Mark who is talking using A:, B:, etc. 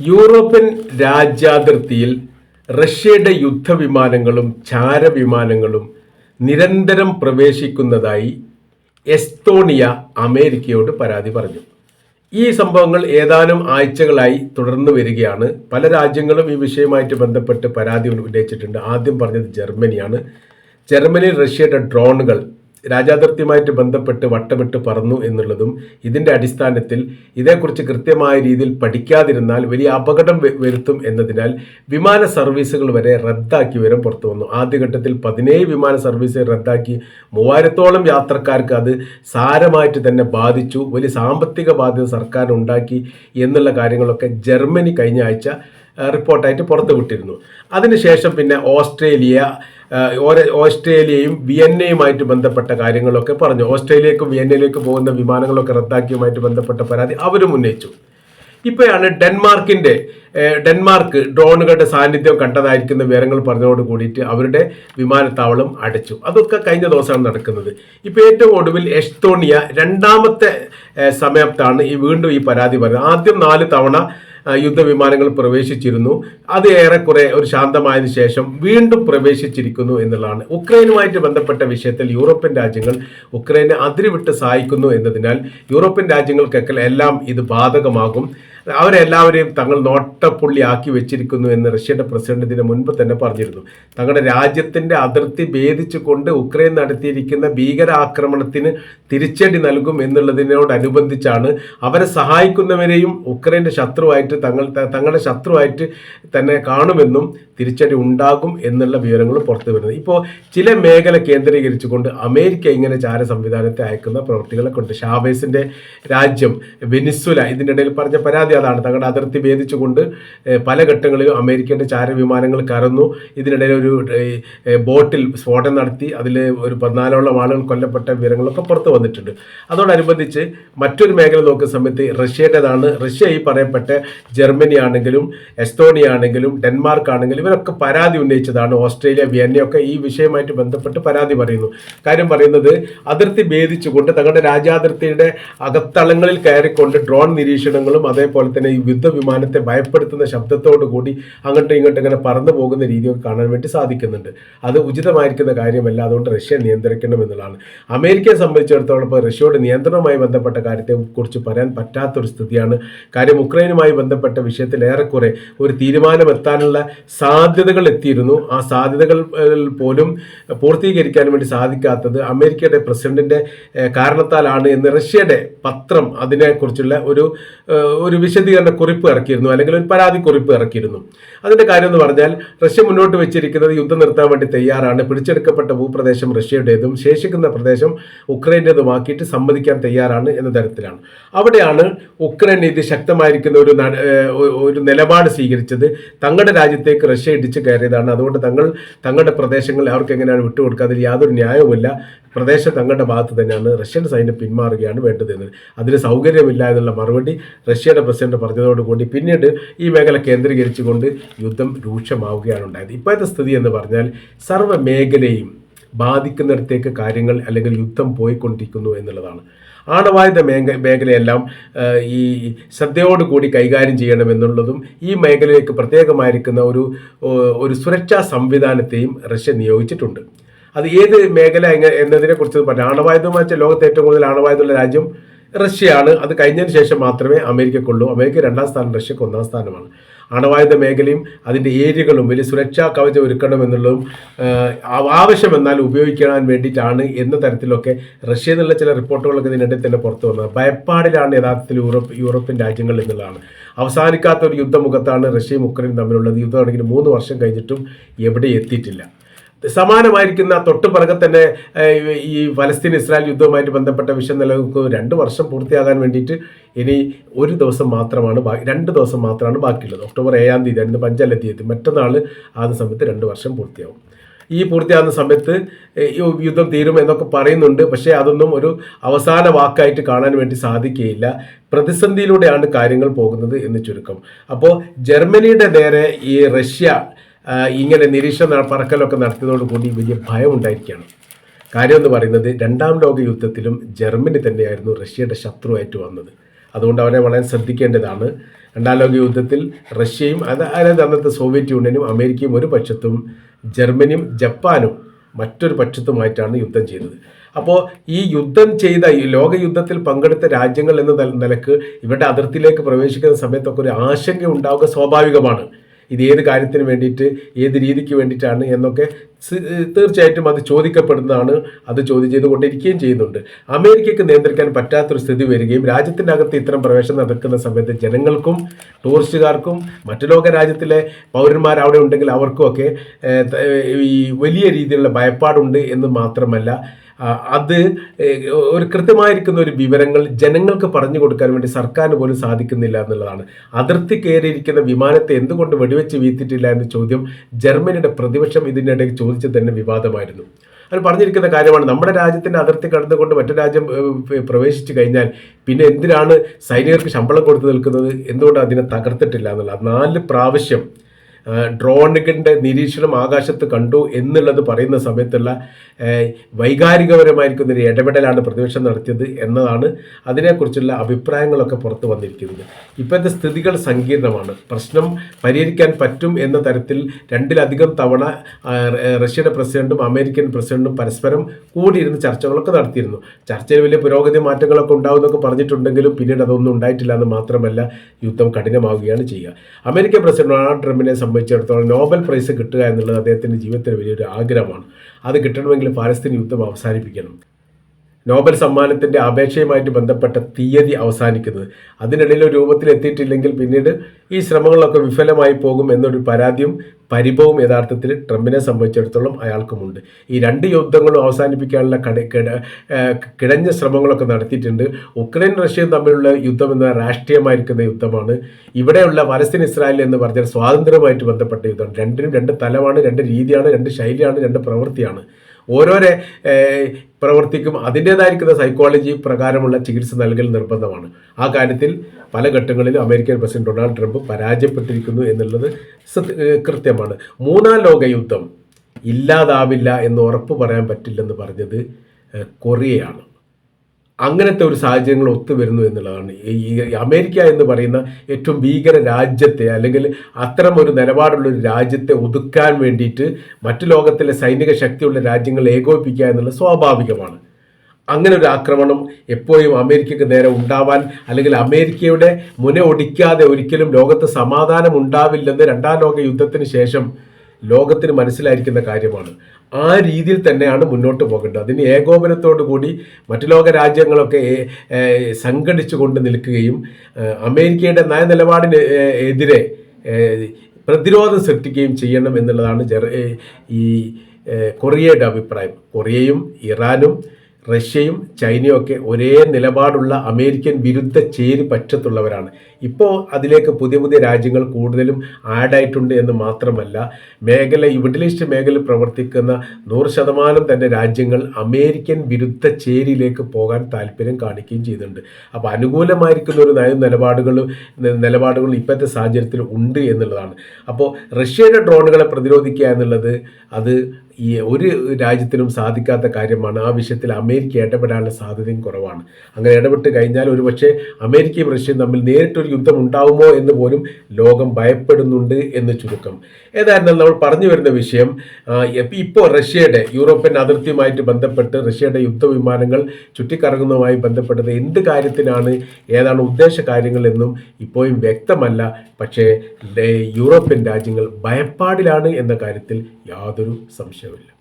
A: European രാജ്യാതിർത്തിയിൽ റഷ്യയുടെ യുദ്ധവിമാനങ്ങളും ചാരവിമാനങ്ങളും നിരന്തരം പ്രവേശിക്കുന്നതായി Estonia അമേരിക്കയോട് പരാതി പറഞ്ഞു. ഈ സംഭവങ്ങൾ ഏതാനും ആഴ്ചകളായി തുടർന്നു വരികയാണ്. പല രാജ്യങ്ങളും ഈ വിഷയവുമായിട്ട് ബന്ധപ്പെട്ട് പരാതി ഉന്നയിച്ചിട്ടുണ്ട്. ആദ്യം പറഞ്ഞത് ജർമ്മനിയാണ്. ജർമ്മനിയിൽ റഷ്യയുടെ ഡ്രോണുകൾ രാജ്യാതിർത്തിയുമായിട്ട് ബന്ധപ്പെട്ട് വട്ടമിട്ട് പറന്നു എന്നുള്ളതും ഇതിന്റെ അടിസ്ഥാനത്തിൽ ഇതേക്കുറിച്ച് കൃത്യമായ രീതിയിൽ പഠിക്കാതിരുന്നാൽ വലിയ അപകടം വരുത്തും എന്നതിനാൽ വിമാന സർവീസുകൾ വരെ റദ്ദാക്കി വരും പുറത്തു വന്നു. ആദ്യഘട്ടത്തിൽ പതിനേഴ് വിമാന സർവീസ് റദ്ദാക്കി മൂവായിരത്തോളം യാത്രക്കാർക്ക് അത് സാരമായിട്ട് തന്നെ ബാധിച്ചു. വലിയ സാമ്പത്തിക ബാധ്യത സർക്കാർ ഉണ്ടാക്കി എന്നുള്ള കാര്യങ്ങളൊക്കെ ജർമ്മനി കഴിഞ്ഞ ആഴ്ച റിപ്പോർട്ടായിട്ട് പുറത്തു വിട്ടിരുന്നു അതിനുശേഷം പിന്നെ ഓസ്ട്രേലിയ ഓസ്ട്രേലിയയും വിയന്നയുമായിട്ട് ബന്ധപ്പെട്ട കാര്യങ്ങളൊക്കെ പറഞ്ഞു. ഓസ്ട്രേലിയക്കും വിയന്നയിലേക്ക് പോകുന്ന വിമാനങ്ങളൊക്കെ റദ്ദാക്കിയുമായിട്ട് ബന്ധപ്പെട്ട പരാതി അവരും ഉന്നയിച്ചു. ഇപ്പോഴാണ് ഡെൻമാർക്കിന്റെ ഡെൻമാർക്ക് ഡ്രോണുകളുടെ സാന്നിധ്യം കണ്ടതായിരിക്കുന്ന വിവരങ്ങൾ പറഞ്ഞതോട് കൂടിയിട്ട് അവരുടെ വിമാനത്താവളം അടച്ചു. അതൊക്കെ കഴിഞ്ഞ ദിവസമാണ് നടക്കുന്നത്. ഇപ്പോൾ ഏറ്റവും ഒടുവിൽ എസ്തോണിയ രണ്ടാമത്തെ സമയത്താണ് ഈ വീണ്ടും ഈ പരാതി പറയുന്നത് ആദ്യം നാല് തവണ യുദ്ധവിമാനങ്ങൾ പ്രവേശിച്ചിരുന്നു. അത് ഏറെക്കുറെ ഒരു ശാന്തമായതിനു ശേഷം വീണ്ടും പ്രവേശിച്ചിരിക്കുന്നു എന്നുള്ളതാണ്. ഉക്രൈനുമായിട്ട് ബന്ധപ്പെട്ട വിഷയത്തിൽ യൂറോപ്യൻ രാജ്യങ്ങൾ ഉക്രൈനെ അതിരുവിട്ട് സഹായിക്കുന്നു എന്നതിനാൽ യൂറോപ്യൻ രാജ്യങ്ങൾക്കൊക്കെ എല്ലാം ഇത് ബാധകമാകും. അവരെല്ലാവരെയും തങ്ങൾ നോട്ടപ്പുള്ളി ആക്കി വെച്ചിരിക്കുന്നു എന്ന് റഷ്യയുടെ പ്രസിഡന്റിന് മുൻപ് തന്നെ പറഞ്ഞിരുന്നു. തങ്ങളുടെ രാജ്യത്തിന്റെ അതിർത്തി ഭേദിച്ചുകൊണ്ട് ഉക്രൈൻ നടത്തിയിരിക്കുന്ന ഭീകരാക്രമണത്തിന് തിരിച്ചടി നൽകും എന്നുള്ളതിനോടനുബന്ധിച്ചാണ് അവരെ സഹായിക്കുന്നവരെയും ഉക്രൈന്റെ ശത്രുവായിട്ട് തങ്ങൾ തങ്ങളുടെ ശത്രുവായിട്ട് തന്നെ കാണുമെന്നും തിരിച്ചടി ഉണ്ടാകും എന്നുള്ള വിവരങ്ങൾ പുറത്തു വരുന്നത് ഇപ്പോൾ ചില മേഖല കേന്ദ്രീകരിച്ചുകൊണ്ട് അമേരിക്ക ഇങ്ങനെ ചാര സംവിധാനത്തെ അയക്കുന്ന പ്രവൃത്തികളൊക്കെ കൊണ്ട് ഷാവേസിന്റെ രാജ്യം വെനിസുല ഇതിനിടയിൽ പറഞ്ഞ പരാതി അതാണ്. തങ്ങളുടെ അതിർത്തി ഭേദിച്ചുകൊണ്ട് പല ഘട്ടങ്ങളിലും അമേരിക്കയുടെ ചാരവിമാനങ്ങൾ കറന്നു. ഇതിനിടയിൽ ഒരു ബോട്ടിൽ സ്ഫോടനം നടത്തി. അതിൽ ഒരു പതിനാലോളം ആളുകൾ കൊല്ലപ്പെട്ട വിവരങ്ങളൊക്കെ പുറത്തു വന്നിട്ടുണ്ട്. അതോടനുബന്ധിച്ച് മറ്റൊരു മേഖല നോക്കുന്ന സമയത്ത് റഷ്യയുടേതാണ്. റഷ്യ ഈ പറയപ്പെട്ട ജർമ്മനി ആണെങ്കിലും എസ്തോണിയ ആണെങ്കിലും ഡെൻമാർക്ക് ആണെങ്കിലും ഇവരൊക്കെ പരാതി ഉന്നയിച്ചതാണ്. ഓസ്ട്രേലിയ വിയന്നയൊക്കെ ഈ വിഷയമായിട്ട് ബന്ധപ്പെട്ട് പരാതി പറയുന്നു. കാര്യം പറയുന്നത് അതിർത്തി ഭേദിച്ചുകൊണ്ട് തങ്ങളുടെ രാജ്യാതിർത്തിയുടെ അകത്തളങ്ങളിൽ കയറിക്കൊണ്ട് ഡ്രോൺ നിരീക്ഷണങ്ങളും അതേപോലെ തന്നെ ഈ യുദ്ധ വിമാനത്തെ ഭയപ്പെടുത്തുന്ന ശബ്ദത്തോടു കൂടി അങ്ങോട്ടും ഇങ്ങോട്ടും ഇങ്ങനെ പറന്നു പോകുന്ന രീതിയൊക്കെ കാണാൻ വേണ്ടി സാധിക്കുന്നുണ്ട്. അത് ഉചിതമായിരിക്കുന്ന കാര്യമല്ല അതുകൊണ്ട് റഷ്യ നിയന്ത്രിക്കണം എന്നുള്ളതാണ്. അമേരിക്കയെ സംബന്ധിച്ചിടത്തോളം ഇപ്പോൾ റഷ്യയുടെ നിയന്ത്രണവുമായി ബന്ധപ്പെട്ട കാര്യത്തെ കുറിച്ച് പറയാൻ പറ്റാത്തൊരു സ്ഥിതിയാണ്. കാര്യം ഉക്രൈനുമായി ബന്ധപ്പെട്ട വിഷയത്തിൽ ഏറെക്കുറെ ഒരു തീരുമാനമെത്താനുള്ള സാധ്യതകൾ എത്തിയിരുന്നു. ആ സാധ്യതകൾ പോലും പൂർത്തീകരിക്കാൻ വേണ്ടി സാധിക്കാത്തത് അമേരിക്കയുടെ പ്രസിഡന്റിന്റെ കാരണത്താലാണ് എന്ന് റഷ്യയുടെ പത്രം അതിനെക്കുറിച്ചുള്ള ഒരു ഒരു വിശദീകരണ കുറിപ്പ് ഇറക്കിയിരുന്നു അല്ലെങ്കിൽ ഒരു പരാതി കുറിപ്പ് ഇറക്കിയിരുന്നു. അതിന്റെ കാര്യം എന്ന് പറഞ്ഞാൽ റഷ്യ മുന്നോട്ട് വെച്ചിരിക്കുന്നത് യുദ്ധം നിർത്താൻ വേണ്ടി തയ്യാറാണ്. പിടിച്ചെടുക്കപ്പെട്ട ഭൂപ്രദേശം റഷ്യയുടേതും ശേഷിക്കുന്ന പ്രദേശം ഉക്രൈന്റെതുമാക്കിയിട്ട് സമ്മതിക്കാൻ തയ്യാറാണ് എന്ന തരത്തിലാണ്. അവിടെയാണ് ഉക്രൈൻ ഇത് ശക്തമായിരിക്കുന്ന ഒരു ഒരു നിലപാട് സ്വീകരിച്ചത്. തങ്ങളുടെ രാജ്യത്തേക്ക് റഷ്യ ഇടിച്ചു കയറിയതാണ്. അതുകൊണ്ട് തങ്ങൾ തങ്ങളുടെ പ്രദേശങ്ങൾ അവർക്ക് എങ്ങനെയാണ് വിട്ടുകൊടുക്കുക? അതിൽ യാതൊരു ന്യായവുമില്ല. പ്രദേശം തങ്ങളുടെ ഭാഗത്ത് തന്നെയാണ്. റഷ്യൻ സൈന്യം പിന്മാറുകയാണ് വേണ്ടത് എന്ന് അതിന് സൗകര്യമില്ല എന്നുള്ള മറുപടി റഷ്യയുടെ പ്രസിഡന്റ് പറഞ്ഞതോടുകൂടി പിന്നീട് ഈ മേഖല കേന്ദ്രീകരിച്ചുകൊണ്ട് യുദ്ധം രൂക്ഷമാവുകയാണ് ഉണ്ടായത്. ഇപ്പോഴത്തെ സ്ഥിതി എന്ന് പറഞ്ഞാൽ സർവ മേഖലയും ബാധിക്കുന്നിടത്തേക്ക് കാര്യങ്ങൾ അല്ലെങ്കിൽ യുദ്ധം പോയിക്കൊണ്ടിരിക്കുന്നു എന്നുള്ളതാണ്. ആണവായുധ മേഖ മേഖലയെല്ലാം ഈ ശ്രദ്ധയോടുകൂടി കൈകാര്യം ചെയ്യണമെന്നുള്ളതും ഈ മേഖലയിലേക്ക് പ്രത്യേകമായിരിക്കുന്ന ഒരു ഒരു സുരക്ഷാ സംവിധാനത്തെയും റഷ്യ നിയോഗിച്ചിട്ടുണ്ട്. അത് ഏത് മേഖല എന്നതിനെക്കുറിച്ച് എന്നതിനെ കുറിച്ച് പറയാം ആണവായുധം വെച്ചാൽ ലോകത്തെ ഏറ്റവും കൂടുതൽ ആണവായുധമുള്ള രാജ്യം റഷ്യയാണ്. അത് കഴിഞ്ഞതിന് ശേഷം മാത്രമേ അമേരിക്കക്കുള്ളൂ. അമേരിക്ക രണ്ടാം സ്ഥാനം റഷ്യക്ക് ഒന്നാം സ്ഥാനമാണ്. അണവായുധ മേഖലയും അതിന്റെ ഏരിയകളും വലിയ സുരക്ഷാ കവചം ഒരുക്കണമെന്നുള്ളതും എന്നുള്ളതും ആവശ്യം എന്നാൽ ഉപയോഗിക്കാൻ വേണ്ടിയിട്ടാണ് എന്ന തരത്തിലൊക്കെ റഷ്യ എന്നുള്ള ചില റിപ്പോർട്ടുകളൊക്കെ ഇതിനിടയിൽ തന്നെ പുറത്തു വന്നത്. ഭയപ്പാടിലാണ് യഥാർത്ഥത്തിൽ യൂറോപ്പ് യൂറോപ്യൻ രാജ്യങ്ങൾ എന്നുള്ളതാണ്. അവസാനിക്കാത്ത ഒരു യുദ്ധമുഖത്താണ് റഷ്യയും ഉക്രൈനും തമ്മിലുള്ളത്. യുദ്ധം ആണെങ്കിൽ മൂന്ന് വർഷം കഴിഞ്ഞിട്ടും എവിടെ എത്തിയിട്ടില്ല. സമാനമായിരിക്കുന്ന തൊട്ട് പിറകെ തന്നെ ഈ ഫലസ്തീൻ ഇസ്രായേൽ യുദ്ധവുമായിട്ട് ബന്ധപ്പെട്ട വിഷയം നിലനിൽക്കുന്നത് രണ്ട് വർഷം പൂർത്തിയാകാൻ വേണ്ടിയിട്ട് ഇനി ഒരു ദിവസം മാത്രമാണ് രണ്ട് ദിവസം മാത്രമാണ് ബാക്കിയുള്ളത്. ഒക്ടോബർ ഏഴാം തീയതി ഇന്ന് പഞ്ചാല തീയതി മറ്റന്നാൾ ആകുന്ന സമയത്ത് രണ്ട് വർഷം പൂർത്തിയാവും. ഈ പൂർത്തിയാകുന്ന സമയത്ത് യുദ്ധം തീരും എന്നൊക്കെ പറയുന്നുണ്ട്. പക്ഷേ അതൊന്നും ഒരു അവസാന വാക്കായിട്ട് കാണാൻ വേണ്ടി സാധിക്കുകയില്ല. പ്രതിസന്ധിയിലൂടെയാണ് കാര്യങ്ങൾ പോകുന്നത് എന്ന് ചുരുക്കം. അപ്പോൾ ജർമ്മനിയുടെ നേരെ ഈ റഷ്യ ഇങ്ങനെ നിരീക്ഷണ പറക്കലൊക്കെ നടത്തിയതോടുകൂടി വലിയ ഭയം ഉണ്ടായിരിക്കുകയാണ് കാര്യം എന്ന് പറയുന്നത് രണ്ടാം ലോക യുദ്ധത്തിലും ജർമ്മനി തന്നെയായിരുന്നു റഷ്യയുടെ ശത്രുവായിട്ട് വന്നത്. അതുകൊണ്ട് അവരെ വളരെ ശ്രദ്ധിക്കേണ്ടതാണ്. രണ്ടാം ലോക യുദ്ധത്തിൽ റഷ്യയും അത് അതായത് അന്നത്തെ സോവിയറ്റ് യൂണിയനും അമേരിക്കയും ഒരു പക്ഷത്തും ജർമ്മനിയും ജപ്പാനും മറ്റൊരു പക്ഷത്തുമായിട്ടാണ് യുദ്ധം ചെയ്തത്. അപ്പോൾ ഈ യുദ്ധം ചെയ്ത ഈ ലോകയുദ്ധത്തിൽ പങ്കെടുത്ത രാജ്യങ്ങൾ എന്ന നില- നിലയ്ക്ക് ഇവരുടെ അതിർത്തിയിലേക്ക് പ്രവേശിക്കുന്ന സമയത്തൊക്കെ ഒരു ആശങ്ക ഉണ്ടാവുക സ്വാഭാവികമാണ്. ഇത് ഏത് കാര്യത്തിന് വേണ്ടിയിട്ട് ഏത് രീതിക്ക് വേണ്ടിയിട്ടാണ് എന്നൊക്കെ തീർച്ചയായിട്ടും അത് ചോദിക്കപ്പെടുന്നതാണ്. അത് ചോദ്യം ചെയ്തുകൊണ്ടിരിക്കുകയും ചെയ്യുന്നുണ്ട്. അമേരിക്കയ്ക്ക് നിയന്ത്രിക്കാൻ പറ്റാത്തൊരു സ്ഥിതി വരികയും രാജ്യത്തിനകത്ത് ഇത്തരം പ്രവേശനം നടക്കുന്ന സമയത്ത് ജനങ്ങൾക്കും ടൂറിസ്റ്റുകാർക്കും മറ്റു ലോക രാജ്യത്തിലെ പൗരന്മാർ അവിടെ ഉണ്ടെങ്കിൽ അവർക്കുമൊക്കെ ഒക്കെ ഈ വലിയ രീതിയിലുള്ള ഭയപ്പാടുണ്ട് എന്ന് മാത്രമല്ല അത് ഒരു കൃത്യമായിരിക്കുന്ന ഒരു വിവരങ്ങൾ ജനങ്ങൾക്ക് പറഞ്ഞു കൊടുക്കാൻ വേണ്ടി സർക്കാരിന് പോലും സാധിക്കുന്നില്ല എന്നുള്ളതാണ്. അതിർത്തി കയറിയിരിക്കുന്ന വിമാനത്തെ എന്തുകൊണ്ട് വെടിവെച്ച് വീഴ്ത്തിയിട്ടില്ല എന്ന ചോദ്യം ജർമ്മനിയുടെ പ്രതിപക്ഷം ഇതിനിടയിൽ ചോദിച്ചത് തന്നെ വിവാദമായിരുന്നു. അത് പറഞ്ഞിരിക്കുന്ന കാര്യമാണ് നമ്മുടെ രാജ്യത്തിന്റെ അതിർത്തി കടന്നുകൊണ്ട് മറ്റു രാജ്യം പ്രവേശിച്ചു കഴിഞ്ഞാൽ പിന്നെ എന്തിനാണ് സൈനികർക്ക് ശമ്പളം കൊടുത്തു നിൽക്കുന്നത്? എന്തുകൊണ്ട് അതിനെ തകർത്തിട്ടില്ല എന്നുള്ളത്? നാല് പ്രാവശ്യം ഡ്രോണുകളുടെ നിരീക്ഷണം ആകാശത്ത് കണ്ടു എന്നുള്ളത് പറയുന്ന സമയത്തുള്ള വൈകാരികപരമായിരിക്കുന്ന ഒരു ഇടപെടലാണ് പ്രതിപക്ഷം നടത്തിയത് എന്നതാണ് അതിനെക്കുറിച്ചുള്ള അഭിപ്രായങ്ങളൊക്കെ പുറത്തു വന്നിരിക്കുന്നത്. ഇപ്പോഴത്തെ സ്ഥിതികൾ സങ്കീർണമാണ്. പ്രശ്നം പരിഹരിക്കാൻ പറ്റും എന്ന തരത്തിൽ രണ്ടിലധികം തവണ റഷ്യയുടെ പ്രസിഡന്റും അമേരിക്കൻ പ്രസിഡന്റും പരസ്പരം കൂടിയിരുന്ന് ചർച്ചകളൊക്കെ നടത്തിയിരുന്നു. ചർച്ചയിൽ വലിയ പുരോഗതി മാറ്റങ്ങളൊക്കെ ഉണ്ടാവുമെന്നൊക്കെ പറഞ്ഞിട്ടുണ്ടെങ്കിലും പിന്നീട് അതൊന്നും ഉണ്ടായിട്ടില്ല എന്ന് മാത്രമല്ല യുദ്ധം കഠിനമാവുകയാണ് ചെയ്യുക. അമേരിക്കൻ പ്രസിഡന്റ് ഡൊണാൾഡ് ട്രംപിനെ സംബന്ധിച്ചിടത്തോളം നോബൽ പ്രൈസ് കിട്ടുക എന്നുള്ളത് അദ്ദേഹത്തിന്റെ ജീവിതത്തിൽ വലിയൊരു ആഗ്രഹമാണ്. അത് കിട്ടണമെങ്കിൽ പാലസ്തീൻ യുദ്ധം അവസാനിപ്പിക്കണം. നോബൽ സമ്മാനത്തിന്റെ അപേക്ഷയുമായിട്ട് ബന്ധപ്പെട്ട തീയതി അവസാനിക്കുന്നത്. അതിനിടയിൽ എത്തിയിട്ടില്ലെങ്കിൽ പിന്നീട് ഈ ശ്രമങ്ങളൊക്കെ വിഫലമായി പോകും എന്നൊരു പരാതിയും പരിഭവവും യഥാർത്ഥത്തിൽ ട്രംപിനെ സംബന്ധിച്ചിടത്തോളം അയാൾക്കുമുണ്ട്. ഈ രണ്ട് യുദ്ധങ്ങളും അവസാനിപ്പിക്കാനുള്ള കട കിടഞ്ഞ ശ്രമങ്ങളൊക്കെ നടത്തിയിട്ടുണ്ട്. ഉക്രൈൻ റഷ്യയും തമ്മിലുള്ള യുദ്ധം എന്ന രാഷ്ട്രീയമായിരിക്കുന്ന യുദ്ധമാണ്. ഇവിടെയുള്ള പലസ്തീൻ ഇസ്രായേൽ എന്ന് പറഞ്ഞാൽ സ്വാതന്ത്ര്യവുമായിട്ട് ബന്ധപ്പെട്ട യുദ്ധമാണ് രണ്ടിനും രണ്ട് തലമാണ് രണ്ട് രീതിയാണ് രണ്ട് ശൈലിയാണ് രണ്ട് പ്രവൃത്തിയാണ്. ഓരോരോ പ്രവർത്തിക്കും അതിന്റേതായിരിക്കുന്ന സൈക്കോളജി പ്രകാരമുള്ള ചികിത്സ നൽകൽ നിർബന്ധമാണ്. ആ കാര്യത്തിൽ പല ഘട്ടങ്ങളിലും അമേരിക്കൻ പ്രസിഡന്റ് ഡൊണാൾഡ് ട്രംപ് പരാജയപ്പെട്ടിരിക്കുന്നു എന്നുള്ളത് കൃത്യമാണ്. മൂന്നാം ലോക യുദ്ധം ഇല്ലാതാവില്ല എന്ന് ഉറപ്പ് പറയാൻ പറ്റില്ലെന്ന് പറഞ്ഞത് കൊറിയയാണ്. അങ്ങനത്തെ ഒരു സാഹചര്യങ്ങൾ ഒത്തുവരുന്നു എന്നുള്ളതാണ്. ഈ അമേരിക്ക എന്ന് പറയുന്ന ഏറ്റവും ഭീകര രാജ്യത്തെ അല്ലെങ്കിൽ അത്തരം ഒരു നിലപാടുള്ള ഒരു രാജ്യത്തെ ഒതുക്കാൻ വേണ്ടിയിട്ട് മറ്റു ലോകത്തിലെ സൈനിക ശക്തിയുള്ള രാജ്യങ്ങളെ ഏകോപിപ്പിക്കുക എന്നുള്ളത് സ്വാഭാവികമാണ്. അങ്ങനെ ഒരു ആക്രമണം എപ്പോഴും അമേരിക്കക്ക് നേരെ ഉണ്ടാവാൻ അല്ലെങ്കിൽ അമേരിക്കയുടെ മുന ഒടിക്കാതെ ഒരിക്കലും ലോകത്ത് സമാധാനം ഉണ്ടാവില്ലെന്ന് രണ്ടാം ലോക യുദ്ധത്തിന് ശേഷം ലോകത്തിന് മനസ്സിലായിരിക്കുന്ന കാര്യമാണ്. ആ രീതിയിൽ തന്നെയാണ് മുന്നോട്ട് പോകേണ്ടത്. അതിന് ഏകോപനത്തോടു കൂടി മറ്റു ലോക രാജ്യങ്ങളൊക്കെ സംഘടിച്ചു കൊണ്ട് നിൽക്കുകയും അമേരിക്കയുടെ നയനിലപാടിന് എതിരെ പ്രതിരോധം സൃഷ്ടിക്കുകയും ചെയ്യണം എന്നുള്ളതാണ് ഈ കൊറിയയുടെ അഭിപ്രായം. കൊറിയയും ഇറാനും റഷ്യയും ചൈനയും ഒക്കെ ഒരേ നിലപാടുള്ള അമേരിക്കൻ വിരുദ്ധ ചേരി പക്ഷത്തുള്ളവരാണ് ഇപ്പോൾ അതിലേക്ക് പുതിയ പുതിയ രാജ്യങ്ങൾ കൂടുതലും ആഡായിട്ടുണ്ട് എന്ന് മാത്രമല്ല മേഖല മിഡിൽ ഈസ്റ്റ് മേഖലയിൽ പ്രവർത്തിക്കുന്ന നൂറ് ശതമാനം തന്നെ രാജ്യങ്ങൾ അമേരിക്കൻ വിരുദ്ധ ചേരിയിലേക്ക് പോകാൻ താല്പര്യം കാണിക്കുകയും ചെയ്യുന്നുണ്ട് അപ്പോൾ അനുകൂലമായിരിക്കുന്ന ഒരു നയ നിലപാടുകൾ നിലപാടുകൾ ഇപ്പോഴത്തെ സാഹചര്യത്തിൽ ഉണ്ട് എന്നുള്ളതാണ്. അപ്പോൾ റഷ്യയുടെ ഡ്രോണുകളെ പ്രതിരോധിക്കുക എന്നുള്ളത് അത് ഈ ഒരു രാജ്യത്തിനും സാധിക്കാത്ത കാര്യമാണ്. ആ വിഷയത്തിൽ അമേരിക്ക ഇടപെടാനുള്ള സാധ്യതയും കുറവാണ്. അങ്ങനെ ഇടപെട്ട് കഴിഞ്ഞാൽ ഒരു പക്ഷേ അമേരിക്കയും റഷ്യയും തമ്മിൽ നേരിട്ടൊരു യുദ്ധം ഉണ്ടാവുമോ എന്ന് പോലും ലോകം ഭയപ്പെടുന്നുണ്ട് എന്ന് ചുരുക്കം. ഏതായിരുന്നാലും നമ്മൾ പറഞ്ഞു വരുന്ന വിഷയം ഇപ്പോൾ റഷ്യയുടെ യൂറോപ്യൻ അതിർത്തിയുമായിട്ട് ബന്ധപ്പെട്ട് റഷ്യയുടെ യുദ്ധവിമാനങ്ങൾ ചുറ്റിക്കറങ്ങുന്നതുമായി ബന്ധപ്പെട്ടത് എന്ത് കാര്യത്തിനാണ് ഏതാണ് ഉദ്ദേശ കാര്യങ്ങളെന്നും ഇപ്പോഴും വ്യക്തമല്ല. പക്ഷേ യൂറോപ്യൻ രാജ്യങ്ങൾ ഭയപ്പാടിലാണ് എന്ന കാര്യത്തിൽ യാതൊരു chévere.